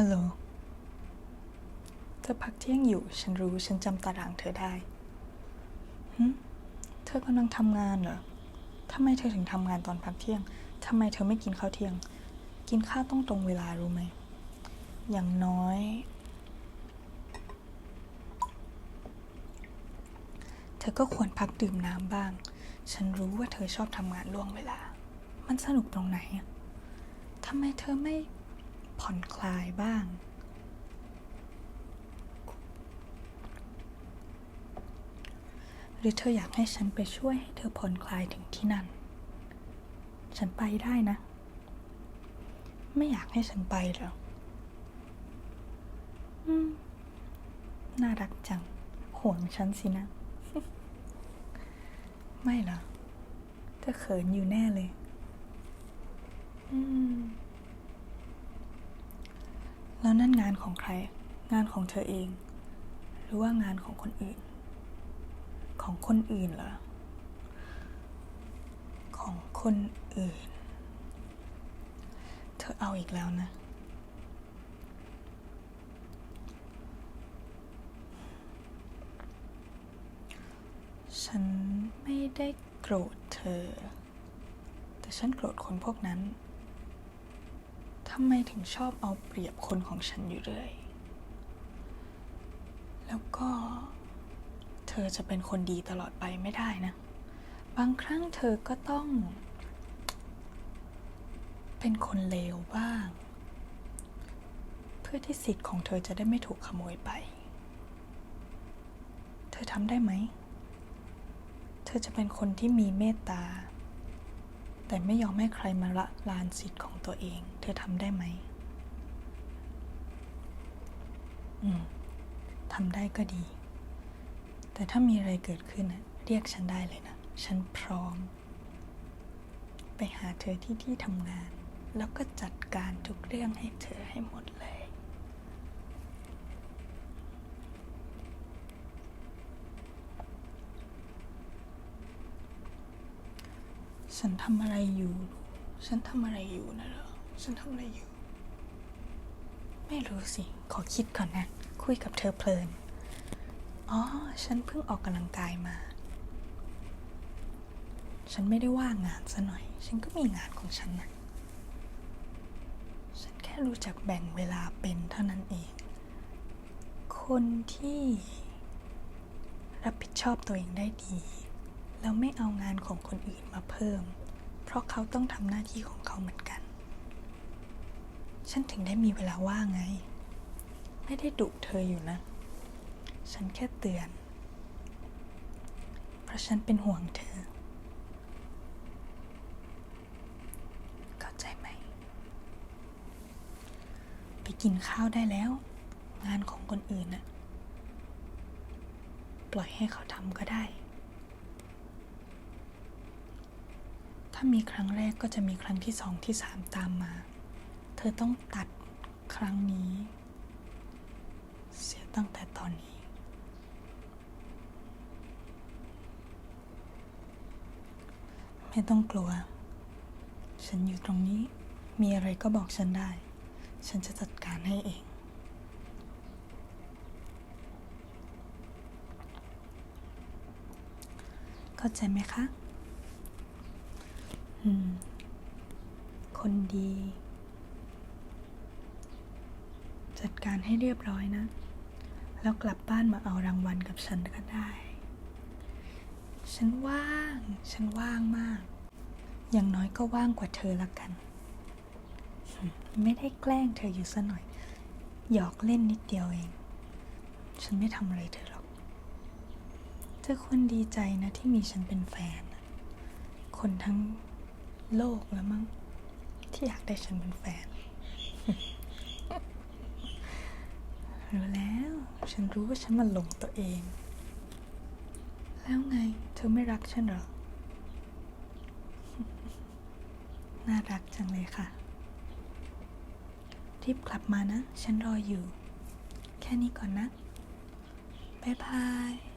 ฮัลโหล เธอพักเที่ยงอยู่ ฉันรู้ ฉันจำตารางเธอได้หึเธอกำลังทำงานเหรอทำไมเธอถึงทำงานตอนพักเที่ยงทำไมเธอไม่กินข้าวเที่ยง กินข้าวต้องตรงเวลารู้ไหม อย่างน้อย เธอก็ควรพักดื่มน้ำบ้าง ฉันรู้ว่าเธอชอบทำงานล่วงเวลา มันสนุกตรงไหนอะทำไมเธอไม่ ผ่อนคลายบ้าง หรือเธออยากให้ฉันไปช่วยให้เธอผ่อนคลายถึงที่นั่น ฉันไปได้นะ ไม่อยากให้ฉันไปหรออืมน่ารักจัง ห่วงฉันสินะ ไม่หรอเธอเขินอยู่แน่เลย อืม แล้วนั่นงานของใคร งานของเธอเอง หรือว่างานของคนอื่น ของคนอื่นเหรอ ของคนอื่น เธอเอาอีกแล้วนะ ฉันไม่ได้โกรธเธอ แต่ฉันโกรธคนพวกนั้น ทำไมถึงชอบเอาเปรียบคนของฉันอยู่เรื่อย แล้วก็ เธอจะเป็นคนดีตลอดไปไม่ได้นะ บางครั้งเธอก็ต้อง เป็นคนเลวบ้าง เพื่อที่สิทธิ์ของเธอจะได้ไม่ถูกขโมยไป เธอทำได้ไหม เธอจะเป็นคนที่มีเมตตา แต่ไม่ยอมให้ใครมาละลานสิทธิ์ของตัวเอง เธอทำได้ไหม อืมทำได้ก็ดี แต่ถ้ามีอะไรเกิดขึ้นน่ะเรียกฉันได้เลยนะ ฉันพร้อม ไปหาเธอที่ที่ทำงาน แล้วก็จัดการทุกเรื่องให้เธอให้หมดเลย ฉันทำอะไรอยู่ ฉันทำอะไรอยู่นะเหรอ ฉันทำอะไรอยู่ ไม่รู้สิ ขอคิดก่อนนะ คุยกับเธอเพลิน อ๋อ ฉันเพิ่งออกกำลังกายมา ฉันไม่ได้ว่างงานซะหน่อย ฉันก็มีงานของฉันนะฉันแค่รู้จักแบ่งเวลาเป็นเท่านั้นเอง คนที่ รับผิดชอบตัวเองได้ดี แล้วไม่เอางานของคนอื่นมาเพิ่ม เพราะเขาต้องทำหน้าที่ของเขาเหมือนกัน ฉันถึงได้มีเวลาว่างไง ไม่ได้ดุเธออยู่นะ ฉันแค่เตือน เพราะฉันเป็นห่วงเธอ เข้าใจไหม ไปกินข้าวได้แล้ว งานของคนอื่นน่ะ ปล่อยให้เขาทำก็ได้ ถ้ามีครั้งแรกก็จะมีครั้งที่สองที่สามตามมา เธอต้องตัดครั้งนี้ เสียตั้งแต่ตอนนี้ ไม่ต้องกลัว ฉันอยู่ตรงนี้ มีอะไรก็บอกฉันได้ ฉันจะจัดการให้เองเข้าใจไหมคะ คนดี จัดการให้เรียบร้อยนะ แล้วกลับบ้านมาเอารางวัลกับฉันก็ได้ ฉันว่าง ฉันว่างมาก อย่างน้อยก็ว่างกว่าเธอละกัน ไม่ได้แกล้งเธออยู่ซะหน่อย หยอกเล่นนิดเดียวเอง ฉันไม่ทำอะไรเธอหรอก เธอควรดีใจนะที่มีฉันเป็นแฟน คนทั้ง โลกแล้วมั้งที่อยากได้ฉันเป็นแฟน รู้แล้ว ฉันรู้ว่าฉันมันหลงตัวเอง แล้วไง เธอไม่รักฉันเหรอ น่ารักจังเลยค่ะ รีบกลับมานะ ฉันรออยู่ แค่นี้ก่อนนะ บ๊ายบาย